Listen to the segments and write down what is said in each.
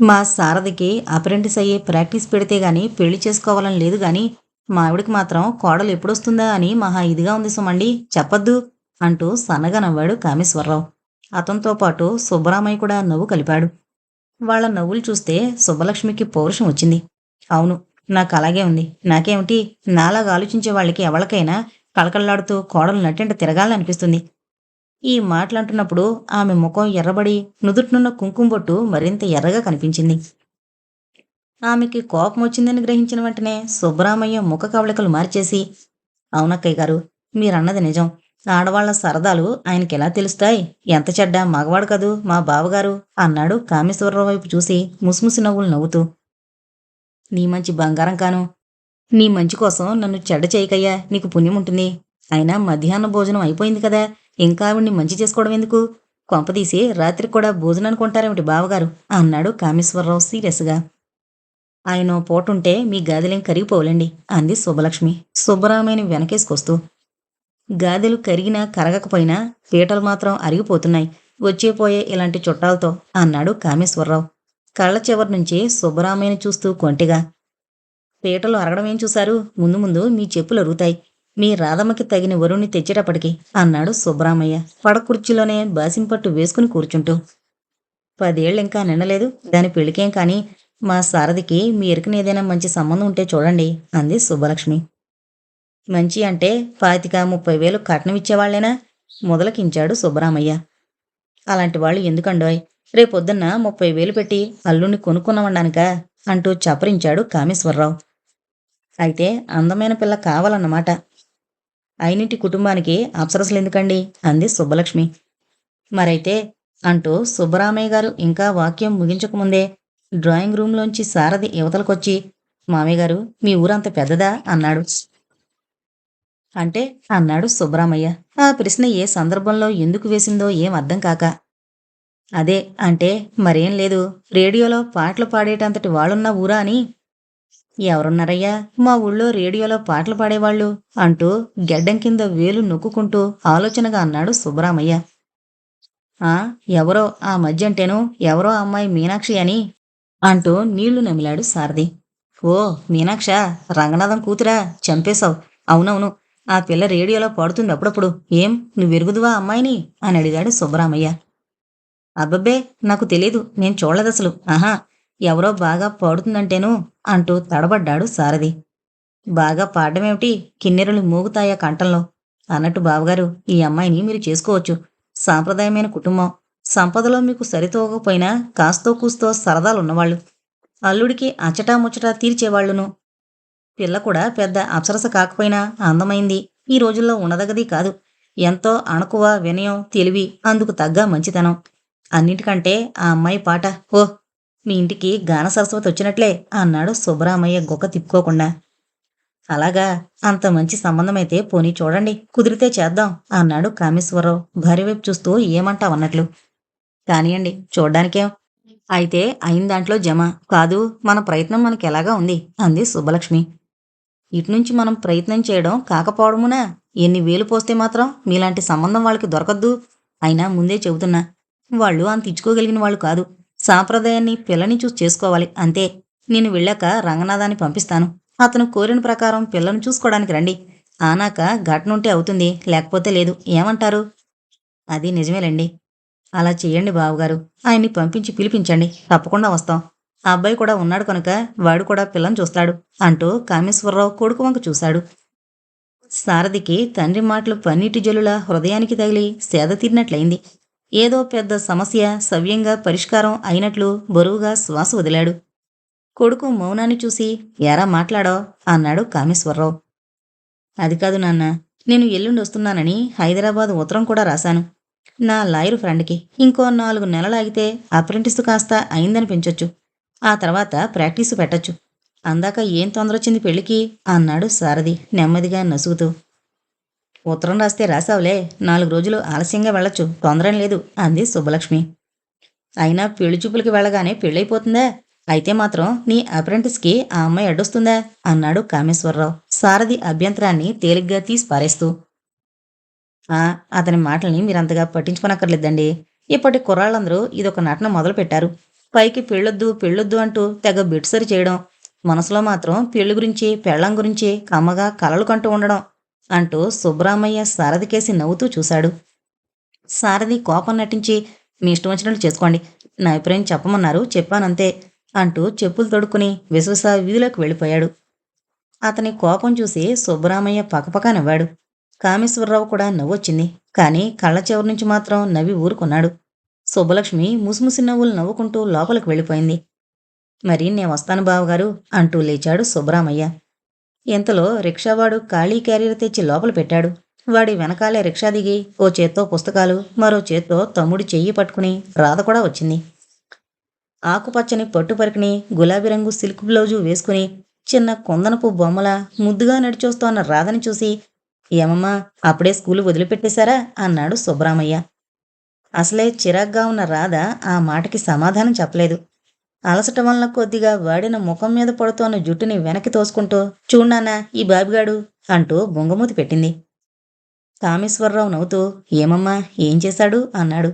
మా సారథికి అప్రెంటిస్ అయ్యే ప్రాక్టీస్ పెడితే గాని పెళ్ళి చేసుకోవాలని లేదు గాని మా ఆవిడకి మాత్రం కోడలు ఎప్పుడొస్తుందా అని మహా ఇదిగా ఉంది సుమండి. చెప్పద్దు అంటూ సన్నగా నవ్వాడు కామేశ్వరరావు. అతనితో పాటు సుబ్బరామయ్య కూడా నవ్వు కలిపాడు. వాళ్ళ నవ్వులు చూస్తే సుబ్బలక్ష్మికి పౌరుషం వచ్చింది. అవును నాకు అలాగే ఉంది. నాకేమిటి? నాలాగా ఆలోచించే వాళ్ళకి ఎవరికైనా కళకళలాడుతూ కోడలు నట్టంట తిరగాలనిపిస్తుంది. ఈ మాటలంటున్నప్పుడు ఆమె ముఖం ఎర్రబడి నుదుట్నున్న కుంకుమ బొట్టు మరింత ఎర్రగా కనిపించింది. ఆమెకి కోపం వచ్చిందని గ్రహించిన వెంటనే సుబ్రామయ్య ముఖ కవళికలు మార్చేసి అవునక్కయ్య గారు మీరన్నది నిజం. ఆడవాళ్ళ సరదాలు ఆయనకి ఎలా తెలుస్తాయి? ఎంత చెడ్డ మగవాడు కదూ మా బావగారు? అన్నాడు కామేశ్వరరావు వైపు చూసి ముసిముసి నవ్వులు నవ్వుతూ. నీ మంచి బంగారం కాను. నీ మంచి కోసం నన్ను చెడ్డ చేయకయ్యా. నీకు పుణ్యం ఉంటుంది. అయినా మధ్యాహ్న భోజనం అయిపోయింది కదా. ఇంకా ఆవిడ్ని మంచి చేసుకోవడం ఎందుకు? కొంపదీసి రాత్రి కూడా భోజనానికి కొంటారేమిటి బావగారు? అన్నాడు కామేశ్వరరావు సీరియస్గా. ఆయన పోటుంటే మీ గాదెలేం కరిగిపోవులండి అంది శుభలక్ష్మి శుభ్రమైన వెనకేసుకొస్తూ. గాదెలు కరిగినా కరగకపోయినా పీటలు మాత్రం అరిగిపోతున్నాయి. వచ్చేపోయే ఇలాంటి చుట్టాలతో అన్నాడు కామేశ్వరరావు. కళ్ళ చివరి నుంచి శుభ్రామయ్యని చూస్తూ కొంటిగా. పీటలు అరగడం ఏం చూశారు? ముందు ముందు మీ చెప్పులు అరుగుతాయి. మీ రాధమ్మకి తగిన వరుణ్ణి తెచ్చేటప్పటికి అన్నాడు సుబ్రామయ్య పడకుర్చీలోనే బాసింపట్టు వేసుకుని కూర్చుంటూ. పదేళ్ళు ఇంకా నిండలేదు దాని పెళ్ళికేం కానీ మా సారథికి మీ ఎరుకని ఏదైనా మంచి సంబంధం ఉంటే చూడండి అంది సుబ్బలక్ష్మి. మంచి అంటే పాతిక ముప్పై వేలు కట్నం ఇచ్చేవాళ్ళేనా మొదలకించాడు సుబ్బరామయ్య అలాంటి వాళ్ళు ఎందుకండోయ్? రేపొద్దున్న ముప్పై వేలు పెట్టి అల్లుణ్ణి కొనుక్కున్నామనడానికా అంటూ చపరించాడు కామేశ్వరరావు. అయితే అందమైన పిల్ల కావాలన్నమాట. అయినింటి కుటుంబానికి అప్సరసలు ఎందుకండి? అంది సుబ్బలక్ష్మి. మరైతే అంటూ సుబ్బరామయ్య గారు ఇంకా వాక్యం ముగించకముందే డ్రాయింగ్ రూంలోంచి సారథి యువతలకొచ్చి మామయ్య గారు మీ ఊరంత పెద్దదా? అన్నాడు. అంటే అన్నాడు సుబ్బరామయ్య ఆ ప్రశ్న ఏ సందర్భంలో ఎందుకు వేసిందో ఏం అర్థం కాక. అదే అంటే మరేం లేదు. రేడియోలో పాటలు పాడేటంతటి వాళ్ళున్న ఊరా అని ఎవరున్నారయ్యా? మా ఊళ్ళో రేడియోలో పాటలు పాడేవాళ్ళు అంటూ గెడ్డం కింద వేలు నొక్కుంటూ ఆలోచనగా అన్నాడు సుబ్బరామయ్య. ఆ ఎవరో ఆ మధ్య అంటేను ఎవరో అమ్మాయి మీనాక్షి అని అంటూ నీళ్ళు నమిలాడు సారథి. ఓ మీనాక్ష రంగనాథం కూతురా చంపేశావు. అవునవును ఆ పిల్ల రేడియోలో పాడుతుంది అప్పుడప్పుడు ఏం నువ్వు ఎరుగుదువా అమ్మాయిని? అని అడిగాడు సుబ్బరామయ్య. అబ్బబ్బే నాకు తెలీదు నేను చూడలేదసలు ఆహా ఎవరో బాగా పాడుతుందంటేను అంటూ తడబడ్డాడు సారథి. బాగా పాడమేమిటి కిన్నెరలు మూగుతాయా కంఠంలో? అన్నట్టు బావగారు ఈ అమ్మాయిని మీరు చేసుకోవచ్చు. సాంప్రదాయమైన కుటుంబం. సంపదలో మీకు సరితోగకపోయినా కాస్తో కూస్తో సరదాలున్నవాళ్ళు. అల్లుడికి అచ్చటా ముచ్చటా తీర్చేవాళ్ళును పిల్ల కూడా పెద్ద అప్సరస కాకపోయినా అందమైంది. ఈ రోజుల్లో ఉన్నదగది కాదు. ఎంతో అణకువ వినయం తెలివి అందుకు తగ్గ మంచితనం. అన్నిటికంటే ఆ అమ్మాయి పాట ఓ మీ ఇంటికి గాన సరస్వతి వచ్చినట్లే అన్నాడు సుబ్బరామయ్య గొక్క తిప్పుకోకుండా. అలాగా అంత మంచి సంబంధమైతే పోనీ చూడండి కుదిరితే చేద్దాం అన్నాడు కామేశ్వరరావు. భార్య వైపు చూస్తూ ఏమంటావన్నట్లు కానియండి చూడ్డానికేం? అయితే అయిన దాంట్లో జమ. కాదు మన ప్రయత్నం మనకి ఎలాగా ఉంది? అంది సుబ్బలక్ష్మి. ఇటునుంచి మనం ప్రయత్నం చేయడం కాకపోవడమునా? ఎన్ని వేలు పోస్తే మాత్రం మీలాంటి సంబంధం వాళ్ళకి దొరకద్దు. అయినా ముందే చెబుతున్నా. వాళ్ళు అంత ఇచ్చుకోగలిగిన వాళ్ళు కాదు. సాంప్రదాయాన్ని పిల్లని చూసి చేసుకోవాలి. అంతే. నేను వెళ్ళాక రంగనాథాన్ని పంపిస్తాను. అతను కోరిన ప్రకారం పిల్లను చూసుకోవడానికి రండి. ఆనాక ఘటనుంటే అవుతుంది. లేకపోతే లేదు. ఏమంటారు? అది నిజమేలండి. అలా చేయండి బావగారు. ఆయన్ని పంపించి పిలిపించండి. తప్పకుండా వస్తాం. ఆ అబ్బాయి కూడా ఉన్నాడు కనుక వాడు కూడా పిల్లని చూస్తాడు అంటూ కామేశ్వరరావు కొడుకు వంక చూశాడు. సారథికి తండ్రి మాటలు పన్నీటి జల్లుల హృదయానికి తగిలి సేద తీరినట్లయింది. ఏదో పెద్ద సమస్య సవ్యంగా పరిష్కారం అయినట్లు బరువుగా శ్వాస వదిలాడు. కొడుకు మౌనాన్ని చూసి ఎరా మాట్లాడో? అన్నాడు కామేశ్వరరావు. అది కాదు నాన్న నేను ఎల్లుండి వస్తున్నానని హైదరాబాద్ ఉత్తరం కూడా రాశాను. నా లాయర్ ఫ్రెండ్కి ఇంకో నాలుగు నెలలాగితే అప్రెంటిస్ కాస్త అయిందని పెంచొచ్చు. ఆ తర్వాత ప్రాక్టీసు పెట్టొచ్చు. అందాక ఏం తొందర వచ్చింది అన్నాడు సారథి నెమ్మదిగా నసుగుతూ. ఉత్తరం రాస్తే రాసావులే. నాలుగు రోజులు ఆలస్యంగా వెళ్ళొచ్చు. తొందరం లేదు. అంది శుభలక్ష్మి అయినా పెళ్ళి చూపులకి వెళ్ళగానే పెళ్ళైపోతుందా? అయితే మాత్రం నీ అప్రెంటిస్కి ఆ అమ్మాయి అడ్డొస్తుందా? అన్నాడు కామేశ్వరరావు సారథి అభ్యంతరాన్ని తేలిగ్గా తీసి పారేస్తూ. ఆ అతని మాటల్ని మీరంతగా పట్టించుకోనక్కర్లేదండి. ఇప్పటి కుర్రాళ్ళందరూ ఇదొక నటన మొదలు పెట్టారు పైకి పెళ్ళొద్దు పెళ్ళొద్దు అంటూ తెగ బిట్సరి చేయడం మనసులో మాత్రం పెళ్ళి గురించి పెళ్ళం గురించి కమ్మగా కలలు కంటూ ఉండడం అంటూ సుబ్రామయ్య సారథికేసి నవ్వుతూ చూశాడు. సారథి కోపం నటించి మీ ఇష్టం వచ్చినట్లు చేసుకోండి. నా అభిప్రాయం చెప్పమన్నారు. చెప్పానంతే అంటూ చెప్పులు తొడుక్కుని విశ్వస వీధిలోకి వెళ్ళిపోయాడు. అతని కోపం చూసి సుబ్బరామయ్య పక్కపక్క నవ్వాడు. కామేశ్వరరావు కూడా నవ్వొచ్చింది. కానీ కళ్ళ చివరి నుంచి మాత్రం నవ్వి ఊరుకున్నాడు. సుబ్బలక్ష్మి ముసిముసి నవ్వులు నవ్వుకుంటూ లోపలికి వెళ్ళిపోయింది. మరి నేను వస్తాను బావగారు అంటూ లేచాడు సుబ్బరామయ్య ఇంతలో రిక్షావాడు ఖాళీ క్యారియర్ తెచ్చి లోపల పెట్టాడు. వాడి వెనకాలే రిక్షా దిగి ఓ చేత్తో పుస్తకాలు మరో చేత్తో తమ్ముడి చెయ్యి పట్టుకుని రాధ కూడా వచ్చింది. ఆకుపచ్చని పట్టు పరికిని గులాబీ రంగు సిల్క్ బ్లౌజు వేసుకుని చిన్న కొందనపు బొమ్మల ముద్దుగా నడిచొస్తోన్న రాధని చూసి ఏమమ్మా అప్పుడే స్కూలు వదిలిపెట్టేశారా? అన్నాడు సుబ్బరామయ్య. అసలే చిరాగ్గా ఉన్న రాధ ఆ మాటకి సమాధానం చెప్పలేదు. అలసట వలన కొద్దిగా వాడిన ముఖం మీద పడుతోన్న జుట్టుని వెనక్కి తోసుకుంటూ చూడానా ఈ బాబిగాడు అంటూ బొంగమూతి పెట్టింది. కామేశ్వరరావు నవ్వుతూ ఏమమ్మా ఏం చేశాడు? అన్నాడు.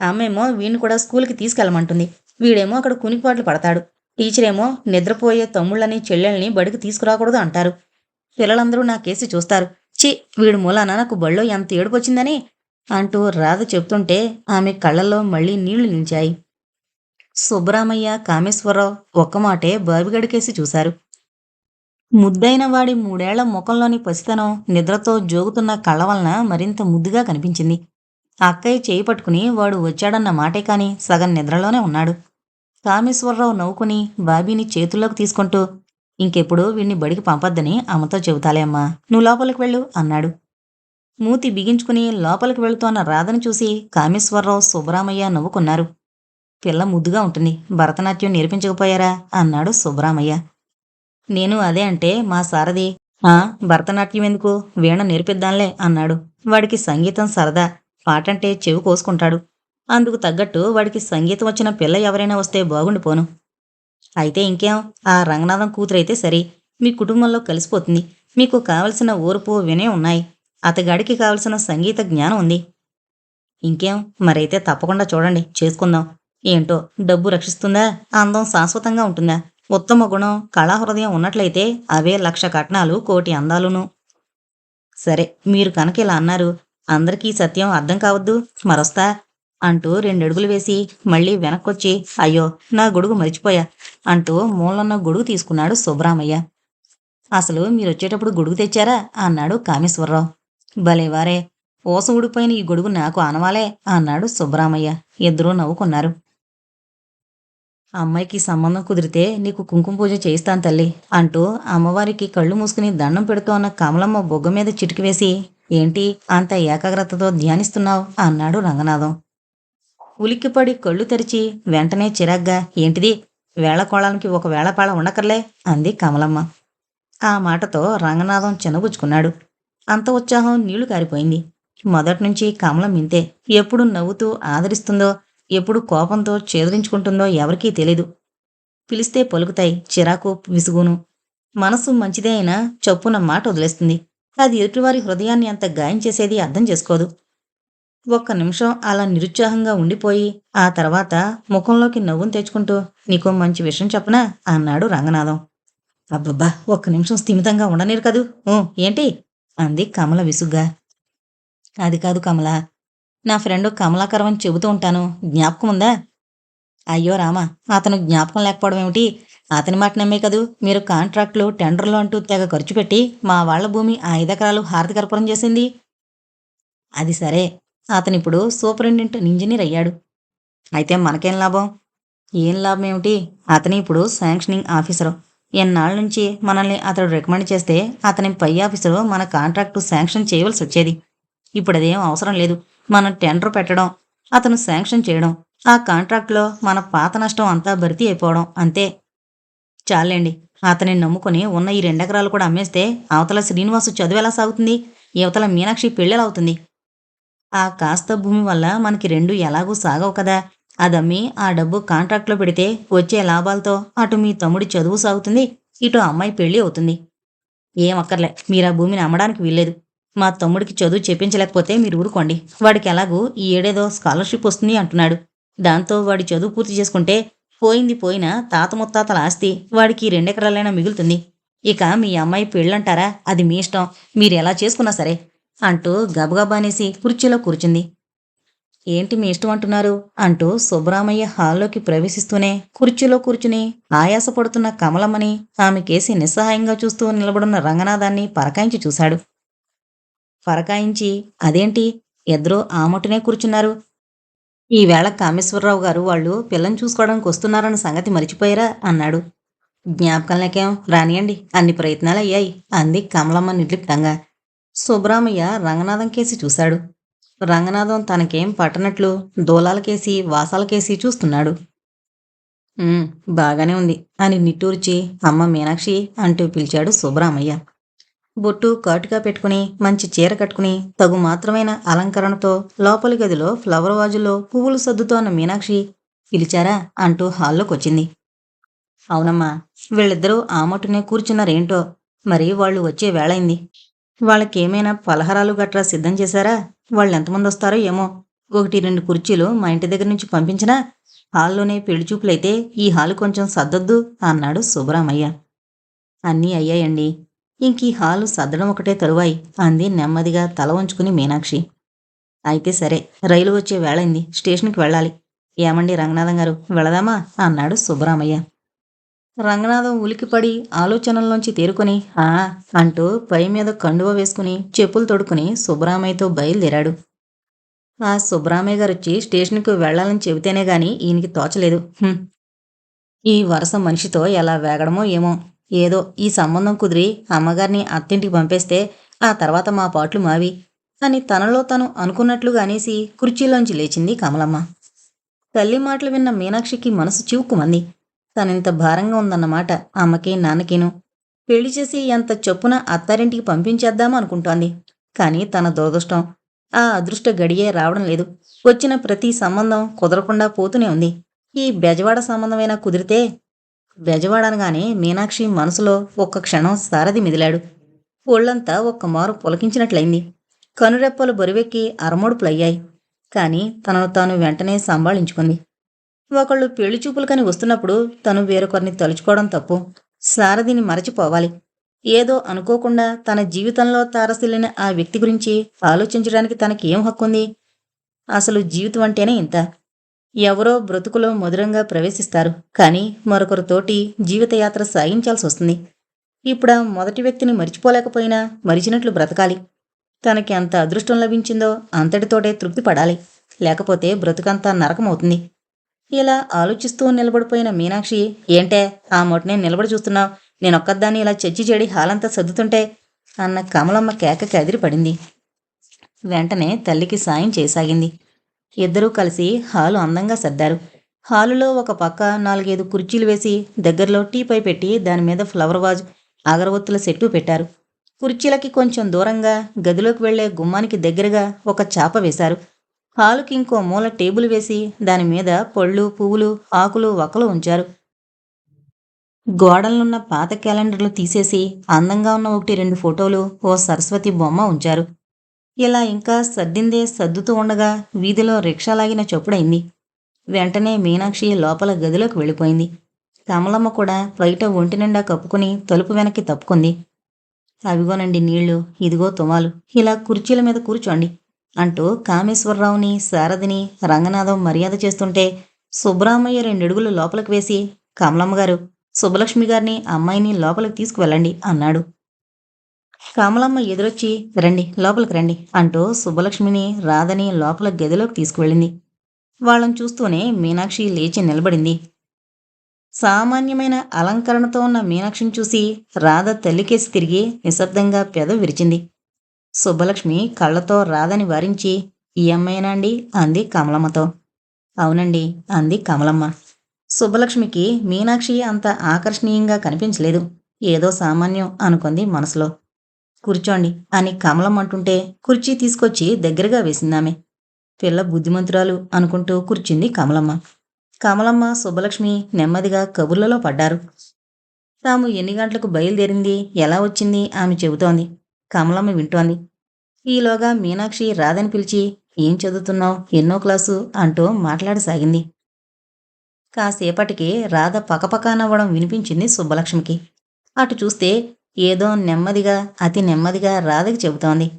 అమ్మేమో వీణ్ణి కూడా స్కూల్కి తీసుకెళ్ళమంటుంది. వీడేమో అక్కడ కునికిపాట్లు పడతాడు. టీచరేమో నిద్రపోయే తమ్ముళ్ళని చెల్లెల్ని బడికి తీసుకురాకూడదు అంటారు. పిల్లలందరూ నా కేసి చూస్తారు. చి వీడు మూలాన నాకు బళ్ళో ఎంత ఏడుపొచ్చిందని అంటూ రాధ చెప్తుంటే ఆమె కళ్ళల్లో మళ్ళీ నీళ్ళు నిలిచాయి. సుబ్బరామయ్య కామేశ్వరరావు ఒక్కమాటే బాబిగడికేసి చూశారు. ముద్దైన వాడి మూడేళ్ళ ముఖంలోని పసితనం నిద్రతో జోగుతున్న కళ్ళ వలన మరింత ముద్దుగా కనిపించింది. అక్కయ్య చేయి పట్టుకుని వాడు వచ్చాడన్న మాటే కాని సగం నిద్రలోనే ఉన్నాడు. కామేశ్వరరావు నవ్వుకుని బాబీని చేతుల్లోకి తీసుకుంటూ ఇంకెప్పుడు వీణ్ణి బడికి పంపొద్దని అమ్మతో చెబుతాలే అమ్మా నువ్వు లోపలికి వెళ్ళు అన్నాడు. మూతి బిగించుకుని లోపలికి వెళుతోన్న రాధను చూసి కామేశ్వరరావు సుబ్బరామయ్య నవ్వుకున్నారు. పిల్ల ముద్దుగా ఉంటుంది. భరతనాట్యం నేర్పించకపోయారా? అన్నాడు సుబ్రామయ్య నేను అదే అంటే మా సారథి ఆ భరతనాట్యం ఎందుకు? వీణ నేర్పిద్దాంలే అన్నాడు. వాడికి సంగీతం సరదా. పాటంటే చెవి కోసుకుంటాడు. అందుకు తగ్గట్టు వాడికి సంగీతం వచ్చిన పిల్ల ఎవరైనా వస్తే బాగుండిపోను అయితే ఇంకేం? ఆ రంగనాథం కూతురైతే సరే. మీ కుటుంబంలో కలిసిపోతుంది. మీకు కావలసిన ఓర్పు వినే ఉన్నాయి. అతగాడికి కావలసిన సంగీత జ్ఞానం ఉంది. ఇంకేం? మరైతే తప్పకుండా చూడండి. చేసుకుందాం. ఏంటో డబ్బు రక్షిస్తుందా? అందం శాశ్వతంగా ఉంటుందా? ఉత్తమ గుణం కళాహృదయం ఉన్నట్లయితే అవే లక్ష కట్నాలు కోటి అందాలును. సరే మీరు కనుక ఇలా అన్నారు అందరికీ సత్యం అర్థం కావద్దు మరొస్తా అంటూ రెండడుగులు వేసి మళ్ళీ వెనక్కొచ్చి అయ్యో నా గొడుగు మరిచిపోయా అంటూ మూలన్న గొడుగు తీసుకున్నాడు సుబ్రామయ్య అసలు మీరు వచ్చేటప్పుడు గొడుగు తెచ్చారా? అన్నాడు కామేశ్వరరావు. భలేవారే ఓస ఊడిపోయిన ఈ గొడుగు నాకు ఆనవాలే అన్నాడు సుబ్రామయ్య ఇద్దరూ నవ్వుకున్నారు. అమ్మాయికి సంబంధం కుదిరితే నీకు కుంకుమ పూజ చేయిస్తాను తల్లి అంటూ అమ్మవారికి కళ్ళు మూసుకుని దండం పెడుతోన్న కమలమ్మ బొగ్గ మీద చిటికి వేసి ఏంటి అంత ఏకాగ్రతతో ధ్యానిస్తున్నావు? అన్నాడు రంగనాథం. ఉలిక్కిపడి కళ్ళు తెరిచి వెంటనే చిరాగ్గా ఏంటిది? వేళకోళానికి ఒక వేళపాళ ఉండకర్లే? అంది కమలమ్మ. ఆ మాటతో రంగనాథం చిన్నబుచ్చుకున్నాడు అంత ఉత్సాహం నీళ్ళు కారిపోయింది. మొదటి నుంచి కమలం ఇంతే. ఎప్పుడు నవ్వుతూ ఆదరిస్తుందో ఎప్పుడు కోపంతో చేదరించుకుంటుందో ఎవరికీ తెలీదు. పిలిస్తే పలుకుతాయి చిరాకు విసుగును. మనసు మంచిదే అయినా చొప్పున మాట వదిలేస్తుంది. అది ఎదుటివారి హృదయాన్ని అంత గాయం చేసేది అర్థం చేసుకోదు. ఒక్క నిమిషం అలా నిరుత్సాహంగా ఉండిపోయి ఆ తర్వాత ముఖంలోకి నవ్వును తెచ్చుకుంటూ నీకో మంచి విషయం చెప్పనా? అన్నాడు రంగనాథం. అబ్బబ్బా ఒక్క నిమిషం స్థిమితంగా ఉండనేరు కదూ. ఏంటి? అంది కమల విసుగ్గా. అది కాదు కమల నా ఫ్రెండ్ కమలాకరం అని చెబుతూ ఉంటాను. జ్ఞాపకం ఉందా? అయ్యో రామా అతను జ్ఞాపకం లేకపోవడం ఏమిటి? అతని మాట నమ్మే కదూ? మీరు కాంట్రాక్ట్లు టెండర్లు అంటూ తెగ ఖర్చు పెట్టి మా వాళ్ళ భూమి ఆ ఐదెకరాలు హారతికర్పూరం చేసింది. అది సరే. అతను ఇప్పుడు సూపరింటెండెంట్ ఇంజనీర్ అయ్యాడు. అయితే మనకేం లాభం? ఏం లాభం ఏమిటి? అతని ఇప్పుడు శాంక్షనింగ్ ఆఫీసరు. ఎన్నాళ్ళ నుంచి మనల్ని అతడు రికమెండ్ చేస్తే అతని పై ఆఫీసరు మన కాంట్రాక్టు శాంక్షన్ చేయవలసి వచ్చేది ఇప్పుడు అదేం అవసరం లేదు. మనం టెండర్ పెట్టడం అతను శాంక్షన్ చేయడం ఆ కాంట్రాక్ట్లో మన పాత నష్టం అంతా భర్తీ అయిపోవడం అంతే. చాలండి. అతని నమ్ముకుని ఉన్న ఈ రెండెకరాలు కూడా అమ్మేస్తే అవతల శ్రీనివాసు చదువు ఎలా సాగుతుంది? యువతల మీనాక్షి పెళ్ళెలవుతుంది ఆ కాస్త భూమి వల్ల మనకి రెండు ఎలాగూ సాగవు కదా. అదమ్మి ఆ డబ్బు కాంట్రాక్ట్లో పెడితే వచ్చే లాభాలతో అటు మీ తమ్ముడి చదువు సాగుతుంది ఇటు అమ్మాయి పెళ్ళి అవుతుంది. ఏం అక్కర్లే. మీరు ఆ భూమిని అమ్మడానికి వీల్లేదు. మా తమ్ముడికి చదువు చెప్పించలేకపోతే మీరు ఊరుకోండి. వాడికి ఎలాగూ ఈ ఏడేదో స్కాలర్షిప్ వస్తుంది అంటున్నాడు. దాంతో వాడి చదువు పూర్తి చేసుకుంటే పోయింది పోయినా తాత ముత్తాతల ఆస్తి వాడికి రెండెకరాలైనా మిగులుతుంది. ఇక మీ అమ్మాయి పెళ్ళంటారా? అది మీ ఇష్టం. మీరు ఎలా చేసుకున్నా సరే అంటూ గబగబా అనేసి కుర్చీలో కూర్చుంది. ఏంటి మీ ఇష్టం అంటున్నారు? అంటూ సుబ్రామయ్య హాల్లోకి ప్రవేశిస్తూనే కుర్చీలో కూర్చుని ఆయాసపడుతున్న కమలమ్మని ఆమెకేసి నిస్సహాయంగా చూస్తూ నిలబడున్న రంగనాథాన్ని పరకాయించి చూశాడు. పరకాయించి అదేంటి? ఇద్దరూ ఆమటునే కూర్చున్నారు. ఈవేళ కామేశ్వరరావు గారు వాళ్ళు పిల్లని చూసుకోవడానికి వస్తున్నారన్న సంగతి మర్చిపోయారా? అన్నాడు. జ్ఞాపకంలకేం రానియండి. అన్ని ప్రయత్నాలు అయ్యాయి. అంది కమలమ్మ నిర్లిప్తంగా. సుబ్రామయ్య రంగనాథం కేసి చూశాడు. రంగనాథం తనకేం పట్టనట్లు దూలాలకేసి వాసాలకేసి చూస్తున్నాడు. బాగానే ఉంది అని నిట్టూర్చి అమ్మ మీనాక్షి అంటూ పిలిచాడు సుబ్రామయ్య బొట్టు కాటుగా పెట్టుకుని మంచి చీర కట్టుకుని తగు మాత్రమైన అలంకరణతో లోపలి గదిలో ఫ్లవర్ వాజులో పువ్వులు సర్దుతోన్న మీనాక్షి పిలిచారా అంటూ హాల్లోకి వచ్చింది అవునమ్మా వీళ్ళిద్దరూ ఆమటునే కూర్చున్నారేంటో మరి వాళ్ళు వచ్చే వేళైంది. వాళ్ళకేమైనా పలహారాలు గట్రా సిద్ధం చేశారా? వాళ్ళు ఎంతమంది వస్తారో ఏమో. ఒకటి రెండు కుర్చీలు మా ఇంటి దగ్గర నుంచి పంపించినా హాల్లోనే పెళ్ళిచూపులైతే ఈ హాలు కొంచెం సర్దొద్దు అన్నాడు సుబ్బరామయ్య. అన్నీ అయ్యాయండి. ఇంక హాలు సర్దడం ఒకటే తరువాయి అంది నెమ్మదిగా తల ఉంచుకుని మీనాక్షి. అయితే సరే రైలు వచ్చే వేళైంది స్టేషన్కి వెళ్ళాలి. ఏమండి రంగనాథం గారు వెళదామా? అన్నాడు సుబ్బరామయ్య. రంగనాథం ఉలికిపడి ఆలోచనల్లోంచి తేరుకొని ఆ అంటూ పై మీద కండువ వేసుకుని చెప్పులు తొడుకుని సుబ్బరామయ్యతో బయలుదేరాడు. ఆ సుబ్బరామయ్య గారు వచ్చి స్టేషన్కి వెళ్ళాలని చెబితేనే గాని ఈయనకి తోచలేదు. ఈ వరుస మనిషితో ఎలా వేగడమో ఏమో ఏదో ఈ సంబంధం కుదిరి అమ్మగారిని అత్తింటికి పంపేస్తే ఆ తర్వాత మా పాట్లు మావి అని తనలో తను అనుకున్నట్లుగా అనేసి కుర్చీలోంచి లేచింది కమలమ్మ. తల్లి మాటలు విన్న మీనాక్షికి మనసు చివుక్కుమంది. తనింత భారంగా ఉందన్నమాట అమ్మకి నాన్నకిను. పెళ్ళి చేసి ఎంత చొప్పున అత్తారింటికి పంపించేద్దాం అనుకుంటోంది. కానీ తన దురదృష్టం ఆ అదృష్ట గడియే రావడం లేదు. వచ్చిన ప్రతి సంబంధం కుదరకుండా పోతూనే ఉంది. ఈ బెజవాడ సంబంధమైనా కుదిరితే బెజవాడ అనగానే మీనాక్షి మనసులో ఒక్క క్షణం సారథి మిదిలాడు. ఒళ్ళంతా ఒక్క మారు పులకించినట్లయింది. కనురెప్పలు బరువెక్కి అరమోడుపులయ్యాయి. కానీ తనను తాను వెంటనే సంభాళించుకుంది. ఒకళ్ళు పెళ్ళి చూపులకని వస్తున్నప్పుడు తను వేరొకరిని తలుచుకోవడం తప్పు. సారథిని మరచిపోవాలి. ఏదో అనుకోకుండా తన జీవితంలో తారసిల్లిన ఆ వ్యక్తి గురించి ఆలోచించడానికి తనకి ఏం హక్కుంది? అసలు జీవితం అంటేనే ఇంత. ఎవరో బ్రతుకులో మధురంగా ప్రవేశిస్తారు. కానీ మరొకరితోటి జీవితయాత్ర సాగించాల్సి వస్తుంది ఇప్పుడు ఆ మొదటి వ్యక్తిని మరిచిపోలేకపోయినా మరిచినట్లు బ్రతకాలి. తనకి ఎంత అదృష్టం లభించిందో అంతటితోటే తృప్తి పడాలి. లేకపోతే బ్రతుకంతా నరకమవుతుంది. ఇలా ఆలోచిస్తూ నిలబడిపోయిన మీనాక్షి ఏంటే ఆ మొటనే నిలబడి చూస్తున్నావు? నేనొక్కదాన్ని ఇలా చచ్చి చెడి హాలంతా సర్దుతుంటే అన్న కమలమ్మ కేకకి అదిరిపడింది. వెంటనే తల్లికి సాయం చేయసాగింది. ఇద్దరూ కలిసి హాలు అందంగా సర్దారు. హాలులో ఒక పక్క నాలుగైదు కుర్చీలు వేసి దగ్గరలో టీపై పెట్టి దాని మీద ఫ్లవర్ వాజ్ అగరవత్తుల సెట్టు పెట్టారు. కుర్చీలకి కొంచెం దూరంగా గదిలోకి వెళ్ళే గుమ్మానికి దగ్గరగా ఒక చాప వేశారు. హాలుకి ఇంకో మూల టేబుల్ వేసి దాని మీద పళ్ళు పువ్వులు ఆకులు వక్కలు ఉంచారు. గోడలున్న పాత క్యాలెండర్లు తీసేసి అందంగా ఉన్న ఒకటి రెండు ఫోటోలు ఓ సరస్వతి బొమ్మ ఉంచారు. ఇలా ఇంకా సర్దిందే సర్దుతూ ఉండగా వీధిలో రిక్షా లాగిన చొప్పుడైంది. వెంటనే మీనాక్షి లోపల గదిలోకి వెళ్ళిపోయింది. కమలమ్మ కూడా బయట ఒంటి నిండా కప్పుకుని తలుపు వెనక్కి తప్పుకుంది. అవిగోనండి నీళ్ళు ఇదిగో తుమాలు ఇలా కుర్చీల మీద కూర్చోండి అంటూ కామేశ్వరరావుని శారదిని రంగనాథం మర్యాద చేస్తుంటే సుబ్రామయ్య రెండడుగులు లోపలికి వేసి కమలమ్మ గారు సుబ్బలక్ష్మి గారిని అమ్మాయిని లోపలికి తీసుకువెళ్ళండి అన్నాడు. కమలమ్మ ఎదురొచ్చి రండి లోపలికి రండి అంటూ సుబ్బలక్ష్మిని రాధని లోపల గదిలోకి తీసుకువెళ్ళింది. వాళ్ళని చూస్తూనే మీనాక్షి లేచి నిలబడింది. సామాన్యమైన అలంకరణతో ఉన్న మీనాక్షిని చూసి రాధ తల్లికేసి తిరిగి నిశ్శబ్దంగా పెద విరిచింది. సుబ్బలక్ష్మి కళ్ళతో రాధని వారించి ఈ అమ్మాయినా అండి? అంది కమలమ్మతో. అవునండి అంది కమలమ్మ. సుబ్బలక్ష్మికి మీనాక్షి అంత ఆకర్షణీయంగా కనిపించలేదు. ఏదో సామాన్యం అనుకుంది మనసులో. కూర్చోండి. అని కమలం అంటుంటే కుర్చీ తీసుకొచ్చి దగ్గరగా వేసిందామె. పిల్ల బుద్ధిమంతురాలు అనుకుంటూ కూర్చుంది కమలమ్మ. కమలమ్మ సుబ్బలక్ష్మి నెమ్మదిగా కబుర్లలో పడ్డారు. తాము ఎన్ని గంటలకు బయలుదేరింది? ఎలా వచ్చింది? ఆమె చెబుతోంది. కమలమ్మ వింటోంది. ఈలోగా మీనాక్షి రాధని పిలిచి ఏం చదువుతున్నావు? ఎన్నో క్లాసు? అంటూ మాట్లాడసాగింది. కాసేపటికి రాధ పకపకానవ్వడం వినిపించింది సుబ్బలక్ష్మికి. అటు చూస్తే ఏదో నెమ్మదిగా అతి నెమ్మదిగా రాధకి చెబుతోంది.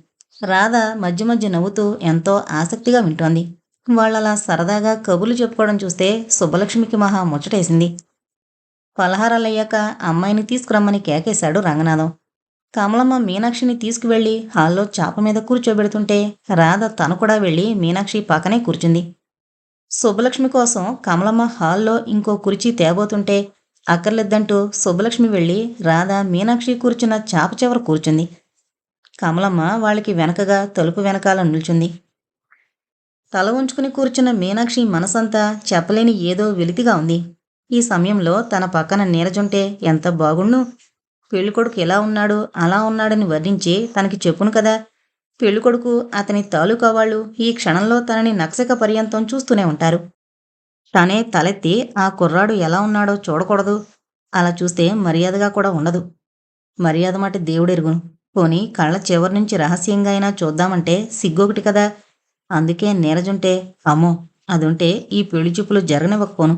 రాధ మధ్య మధ్య నవ్వుతూ ఎంతో ఆసక్తిగా వింటోంది. వాళ్ళలా సరదాగా కబుర్లు చెప్పుకోవడం చూస్తే సుబ్బలక్ష్మికి మహా ముచ్చటేసింది. పలహారాలయ్యాక అమ్మాయిని తీసుకురమ్మని కేకేశాడు రంగనాథం. కమలమ్మ మీనాక్షిని తీసుకువెళ్ళి హాల్లో చాప మీద కూర్చోబెడుతుంటే రాధ తను కూడా వెళ్ళి మీనాక్షి పక్కనే కూర్చుంది. సుబ్బలక్ష్మి కోసం కమలమ్మ హాల్లో ఇంకో కుర్చీ తేబోతుంటే అక్కర్లేద్దంటూ సుబ్బలక్ష్మి వెళ్ళి రాధ మీనాక్షి కూర్చున్న చాప చివర కూర్చుంది. కమలమ్మ వాళ్ళకి వెనకగా తలుపు వెనకాల నిల్చుంది. తల ఉంచుకుని కూర్చున్న మీనాక్షి మనసంతా చెప్పలేని ఏదో వెలితిగా ఉంది. ఈ సమయంలో తన పక్కన నీరజుంటే ఎంత బాగుండు? పెళ్ళికొడుకు ఎలా ఉన్నాడు? అలా ఉన్నాడని వర్ణించి తనకి చెప్పును కదా? పెళ్ళికొడుకు అతని తాలూకా వాళ్ళు ఈ క్షణంలో తనని నక్సక పర్యంతం చూస్తూనే ఉంటారు. తనే తలెత్తి ఆ కుర్రాడు ఎలా ఉన్నాడో చూడకూడదు. అలా చూస్తే మర్యాదగా కూడా ఉండదు. మర్యాద మాట దేవుడెరుగును పోని కళ్ళ చివరి నుంచి రహస్యంగా అయినా చూద్దామంటే సిగ్గొకటి కదా. అందుకే నీరజుంటే అమ్మో అదుంటే ఈ పెళ్ళి చూపులు జరగనివ్వకపోను.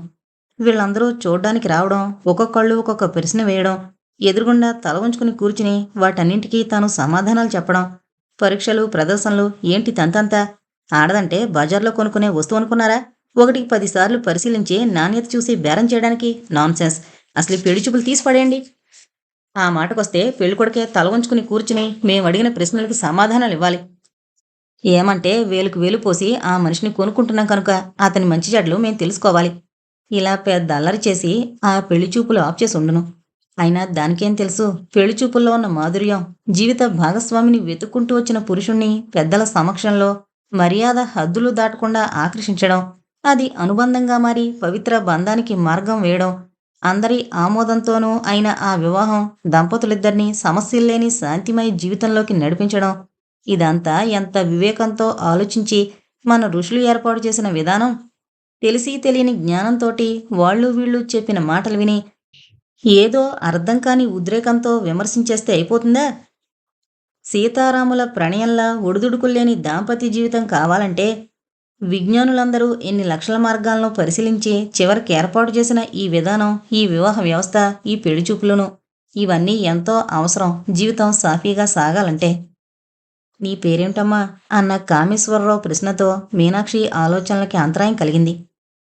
వీళ్ళందరూ చూడ్డానికి రావడం ఒక్కొక్కళ్ళు ఒక్కొక్క ప్రశ్న వేయడం ఎదురుగుండా తల ఉంచుకుని కూర్చుని వాటన్నింటికీ తాను సమాధానాలు చెప్పడం పరీక్షలు ప్రదర్శనలు ఏంటి తంతంతా? ఆడదంటే బజార్లో కొనుక్కునే వస్తువు అనుకున్నారా? ఒకటికి పదిసార్లు పరిశీలించి నాణ్యత చూసి బేరం చేయడానికి నాన్సెన్స్. అసలు ఈ పెళ్ళి చూపులు తీసి పడేయండి ఆ మాటకొస్తే పెళ్ళికొడుకే తల ఉంచుకుని కూర్చుని మేము అడిగిన ప్రశ్నలకు సమాధానాలు ఇవ్వాలి. ఏమంటే వేలుకు వేలు పోసి ఆ మనిషిని కొనుక్కుంటున్నాం కనుక అతని మంచి చెడ్లు మేము తెలుసుకోవాలి. ఇలా పెద్ద అల్లరి చేసి ఆ పెళ్ళి చూపులు ఆఫ్ చేసి ఉండను. అయినా దానికేం తెలుసు? పెళ్ళి చూపుల్లో ఉన్న మాధుర్యం జీవిత భాగస్వామిని వెతుక్కుంటూ వచ్చిన పురుషుణ్ణి పెద్దల సమక్షంలో మర్యాద హద్దులు దాటకుండా ఆకర్షించడం. అది అనుబంధంగా మారి పవిత్ర బంధానికి మార్గం వేయడం అందరి ఆమోదంతోనూ అయిన ఆ వివాహం దంపతులిద్దరినీ సమస్యల్లేని శాంతిమయ జీవితంలోకి నడిపించడం ఇదంతా ఎంత వివేకంతో ఆలోచించి మన ఋషులు ఏర్పాటు చేసిన విధానం? తెలిసి తెలియని జ్ఞానంతోటి వాళ్ళు వీళ్ళు చెప్పిన మాటలు విని ఏదో అర్థం కాని ఉద్రేకంతో విమర్శించేస్తే అయిపోతుందా? సీతారాముల ప్రణయంలా ఒడిదుడుకుల్లేని దాంపత్య జీవితం కావాలంటే విజ్ఞానులందరూ ఎన్ని లక్షల మార్గాలను పరిశీలించి చివరికి ఏర్పాటు చేసిన ఈ విధానం ఈ వివాహ వ్యవస్థ ఈ పెళ్ళి చూపులను ఇవన్నీ ఎంతో అవసరం. జీవితం సాఫీగా సాగాలంటే. నీ పేరేమిటమ్మా? అన్న కామేశ్వరరావు ప్రశ్నతో మీనాక్షి ఆలోచనలకి అంతరాయం కలిగింది.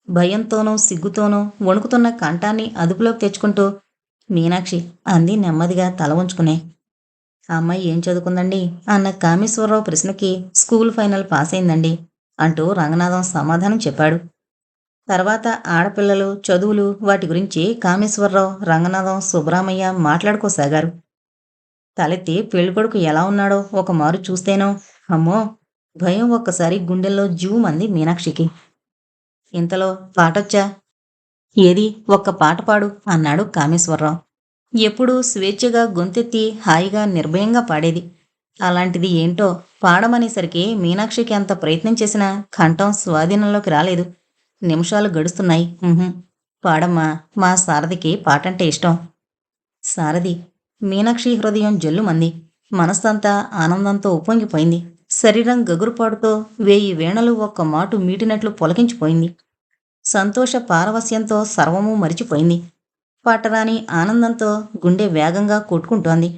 భయంతోనూ సిగ్గుతోనూ వణుకుతున్న కంఠాన్ని అదుపులోకి తెచ్చుకుంటూ మీనాక్షి అంది నెమ్మదిగా తల ఉంచుకునే ఆ అమ్మాయి ఏం చదువుకుందండి? అన్న కామేశ్వరరావు ప్రశ్నకి స్కూల్ ఫైనల్ పాస్ అయిందండి అంటూ రంగనాథం సమాధానం చెప్పాడు. తర్వాత ఆడపిల్లలు చదువులు వాటి గురించి కామేశ్వరరావు రంగనాథం సుబ్రామయ్య మాట్లాడుకోసాగారు. తలెత్తి పెళ్ళికొడుకు ఎలా ఉన్నాడో ఒక మారు చూస్తేనో అమ్మో! భయం ఒక్కసారి గుండెల్లో జూమంది మీనాక్షికి. ఇంతలో పాటొచ్చా? ఏది? ఒక్క పాట పాడు అన్నాడు కామేశ్వరరావు. ఎప్పుడూ స్వేచ్ఛగా గొంతెత్తి హాయిగా నిర్భయంగా పాడేది. అలాంటిది ఏంటో పాడమనేసరికి మీనాక్షికి అంత ప్రయత్నం చేసినా కంఠం స్వాధీనంలోకి రాలేదు. నిమిషాలు గడుస్తున్నాయి. పాడమ్మా మా సారథికి పాటంటే ఇష్టం. సారథి మీనాక్షి హృదయం జల్లుమంది. మనస్సంతా ఆనందంతో ఉప్పొంగిపోయింది. శరీరం గగురుపాటుతో వేయి వేణలు ఒక్క మాటు మీటినట్లు పొలకించిపోయింది. సంతోష పారవస్యంతో సర్వము మరిచిపోయింది. పట్టరాని ఆనందంతో గుండె వేగంగా కొట్టుకుంటోంది.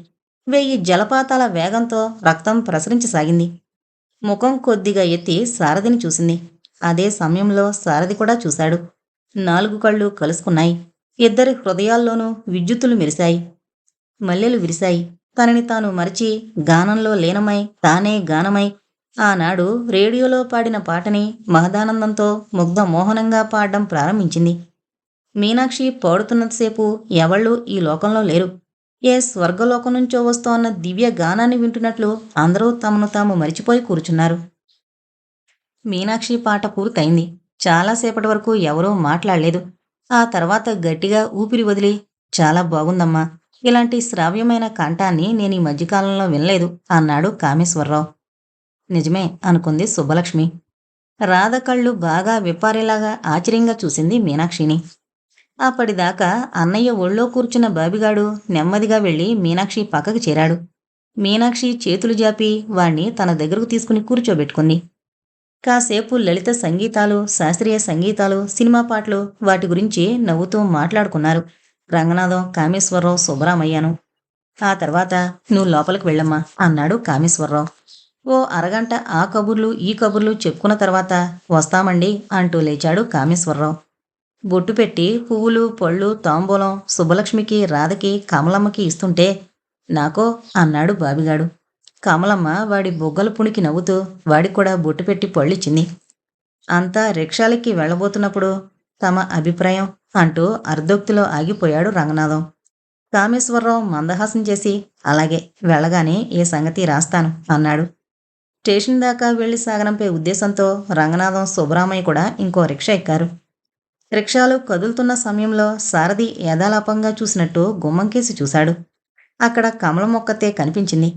వెయ్యి జలపాతాల వేగంతో రక్తం ప్రసరించసాగింది. ముఖం కొద్దిగా ఎత్తి సారథిని చూసింది. అదే సమయంలో సారథి కూడా చూశాడు. నాలుగు కళ్ళు కలుసుకున్నాయి. ఇద్దరి హృదయాల్లోనూ విద్యుత్తులు మెరిశాయి. మల్లెలు విరిశాయి. తనని తాను మరిచి గానంలో లీనమై తానే గానమై ఆనాడు రేడియోలో పాడిన పాటని మహదానందంతో ముగ్ధ మోహనంగా పాడడం ప్రారంభించింది. మీనాక్షి పాడుతున్నంతసేపు ఎవళ్ళూ ఈ లోకంలో లేరు. ఏ స్వర్గలోకం నుంచో వస్తోన్న దివ్య గానాన్ని వింటున్నట్లు అందరూ తమను తాము మరిచిపోయి కూర్చున్నారు. మీనాక్షి పాట పూర్తయింది. చాలాసేపటి వరకు ఎవరూ మాట్లాడలేదు. ఆ తర్వాత గట్టిగా ఊపిరి వదిలి చాలా బాగుందమ్మా. ఇలాంటి శ్రావ్యమైన కంఠాన్ని నేను ఈ మధ్యకాలంలో వినలేదు. అన్నాడు కామేశ్వరరావు. నిజమే అనుకుంది సుబ్బలక్ష్మి. రాధ కళ్ళు బాగా విప్పారేలాగా ఆశ్చర్యంగా చూసింది మీనాక్షిని. అప్పటిదాకా అన్నయ్య ఒళ్ళో కూర్చున్న బాబిగాడు నెమ్మదిగా వెళ్ళి మీనాక్షి పక్కకు చేరాడు. మీనాక్షి చేతులు జాపి వాణ్ణి తన దగ్గరకు తీసుకుని కూర్చోబెట్టుకుంది. కాసేపు లలిత సంగీతాలు శాస్త్రీయ సంగీతాలు సినిమా పాటలు వాటి గురించి నవ్వుతూ మాట్లాడుకున్నారు. రంగనాథం కామేశ్వరరావు సుబ్బరామయ్యను. ఆ తర్వాత నువ్వు లోపలికి వెళ్ళమ్మా అన్నాడు కామేశ్వరరావు. ఓ అరగంట ఆ కబుర్లు ఈ కబుర్లు చెప్పుకున్న తర్వాత వస్తామండి అంటూ లేచాడు కామేశ్వరరావు. బొట్టు పెట్టి పువ్వులు పళ్ళు తాంబూలం సుబ్బలక్ష్మికి రాధకి కమలమ్మకి ఇస్తుంటే నాకో అన్నాడు బాబిగాడు. కమలమ్మ వాడి బొగ్గలు పుణికి నవ్వుతూ వాడికి కూడా బొట్టు పెట్టి పళ్ళిచ్చింది అంతా రిక్షాలకి వెళ్ళబోతున్నప్పుడు తమ అభిప్రాయం అంటూ అర్ధోక్తిలో ఆగిపోయాడు రంగనాథం. కామేశ్వరరావు మందహాసం చేసి అలాగే వెళ్ళగానే ఏ సంగతి రాస్తాను అన్నాడు. స్టేషన్ దాకా వెళ్ళి సాగనంపే ఉద్దేశంతో రంగనాథం సుబ్బరామయ్య కూడా ఇంకో రిక్షా ఎక్కారు. రిక్షాలు కదులుతున్న సమయంలో సారథి యథాలాపంగా చూసినట్టు గుమ్మంకేసి చూశాడు. అక్కడ కమల మొక్కతే కనిపించింది.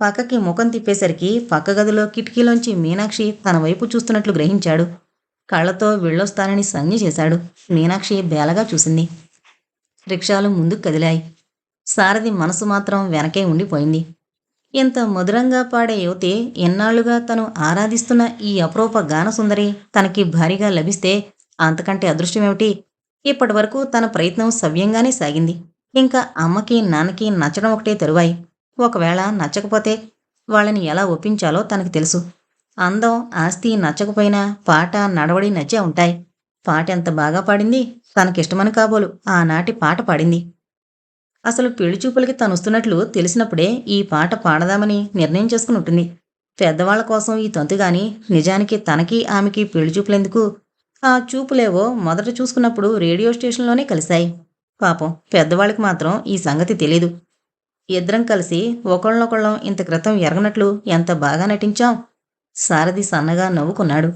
పక్కకి ముఖం తిప్పేసరికి పక్క గదిలో కిటికీలోంచి మీనాక్షి తన వైపు చూస్తున్నట్లు గ్రహించాడు. కళ్ళతో వెళ్ళొస్తానని సంజ్ఞ చేశాడు. మీనాక్షి బేలగా చూసింది. రిక్షాలు ముందుకు కదిలాయి. సారథి మనసు మాత్రం వెనకే ఉండిపోయింది. ఇంత మధురంగా పాడే యువతి ఎన్నాళ్ళుగా తను ఆరాధిస్తున్న ఈ అపరూప గానసుందరి తనకి భారీగా లభిస్తే అంతకంటే అదృష్టమేమిటి? ఇప్పటి వరకు తన ప్రయత్నం సవ్యంగానే సాగింది. ఇంకా అమ్మకి నాన్నకి నచ్చడం ఒకటే తరువాయి. ఒకవేళ నచ్చకపోతే వాళ్ళని ఎలా ఒప్పించాలో తనకు తెలుసు. అందం ఆస్తి నచ్చకపోయినా పాట నడవడి నచ్చే ఉంటాయి. పాట ఎంత బాగా పాడింది? తనకిష్టమని కాబోలు. ఆనాటి పాట పాడింది. అసలు పెళ్ళి చూపులకి తను వస్తున్నట్లు తెలిసినప్పుడే ఈ పాట పాడదామని నిర్ణయం చేసుకుని ఉంటుంది. పెద్దవాళ్ళ కోసం ఈ తంతు గాని నిజానికి తనకి ఆమెకి పెళ్ళి చూపులెందుకు? ఆ చూపులేవో మొదట చూసుకున్నప్పుడు రేడియో స్టేషన్లోనే కలిశాయి. పాపం పెద్దవాళ్ళకి మాత్రం ఈ సంగతి తెలీదు. ఇద్దరం కలిసి ఒకళ్ళనొకళ్ళం ఇంత క్రితం ఎరగనట్లు ఎంత బాగా నటించాం? సారథి సన్నగా నవ్వుకున్నాడు.